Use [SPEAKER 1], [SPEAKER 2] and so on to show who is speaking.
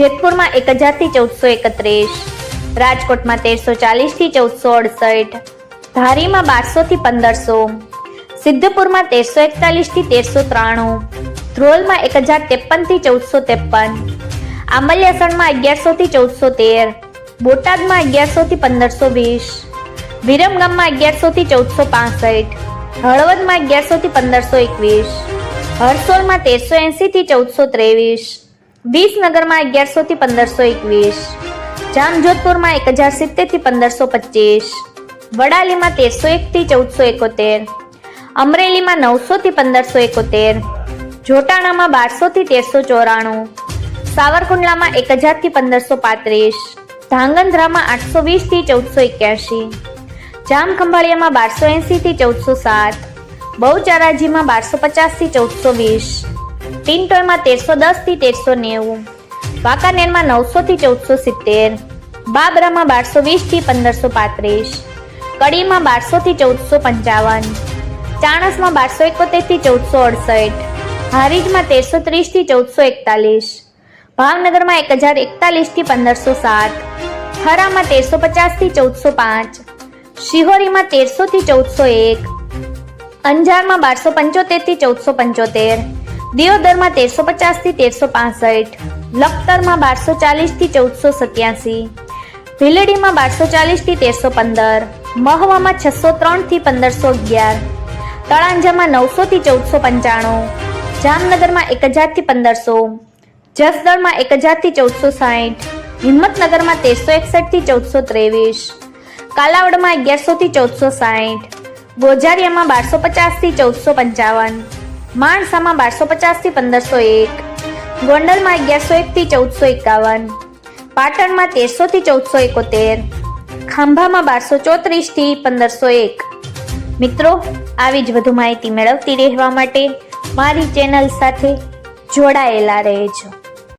[SPEAKER 1] જેતપુરમાં એક હજારથી ચૌદસો એકત્રીસ, રાજકોટમાં તેરસો ચાલીસથી ચૌદસો અડસઠ, ધારીમાં બારસો થી પંદરસો, સિદ્ધપુરમાં તેરસો એકતાલીસથી તેરસો ત્રાણું, ધ્રોલમાં એક હજાર ત્રેપનથી ચૌદસો ત્રેપન, આંબલિયાસણમાં અગિયારસો થી ચૌદસો તેર, બોટાદમાં અગિયારસો થી પંદરસો વીસ, વિરમગામમાં અગિયારસો થી ચૌદસો પાસઠ, હળવદમાં અગિયારસો થી પંદરસો એકવીસ, હરસોલમાં તેરસો એંસીથી ચૌદસો ત્રેવીસ વિસનગરમાં અગિયારસો થી પંદરસો એકવીસ. જામજોધપુરમાં એક હજાર સિત્તેરથી પંદરસો પચીસ. વડાલીમાં તેરસો એક થી ચૌદસો એકોતેર. અમરેલીમાં નવસો થી પંદરસો એકોતેર. જોટાણામાં બારસો થી તેરસો ચોરાણું. સાવરકુંડલામાં એક હજારથી પંદરસો પાંત્રીસ. ધાંગધ્રામાં આઠસો વીસથી ચૌદસો એક્યાસી જામખંભાળિયામાં બારસો એંસી થી ચૌદસો સાત. બહુચરાજીમાં બારસો પચાસથી ચૌદસો વીસ. ટિન્ટોયમાં તેરસો દસથી તેરસો નેવું વાંકાનેરમાં નવસો થી ચૌદસો સિત્તેર, બાબરામાં બારસો વીસથી પંદરસો પાંત્રીસ, કડીમાં બારસો થી ચૌદસો પંચાવન, ચાણસમાં બારસો એકોતેરથી ચૌદસો અડસઠ, હારીજમાં તેરસો ત્રીસથી ચૌદસો એકતાલીસ, ભાવનગરમાં એક હજાર એકતાલીસથી પંદરસો સાત થરામાં તેરસો પચાસથી ચૌદસો પાંચ, શિહોરીમાં તેરસો થી ચૌદસો એક, અંજારમાં બારસો પંચોતેરથી ચૌદસો પંચોતેર દિયોદરમાં તેરસો પચાસથી તેરસો પાસઠ, લખતરમાં બારસો ચાલીસથી ચૌદસો સત્યાસી, ભીલડીમાં બારસો ચાલીસથી તેરસો પંદર, મહવામાં છસો ત્રણથી પંદરસો અગિયાર, તળાંજામાં નવસો થી ચૌદસો પંચાણું, જામનગરમાં એક હજારથી પંદરસો, જસદણમાં એક હજારથી ચૌદસો સાઠ હિંમતનગરમાં તેરસો એકસઠથી ચૌદસો ત્રેવીસ, કાલાવડમાં અગિયારસો થી ચૌદસો સાઠ ગોજારિયામાં બારસો પચાસથી ચૌદસો પંચાવન માણસામાં બારસો પચાસથી પંદરસો એક. ગોંડલમાં અગિયારસો એક થી ચૌદસો એકાવન. પાટણમાં તેરસો થી ચૌદસો એકોતેર. ખાંભામાં બારસો ચોત્રીસથી પંદરસો એક. મિત્રો, આવી જ વધુ માહિતી મેળવતી રહેવા માટે મારી ચેનલ સાથે જોડાયેલા રહેજો.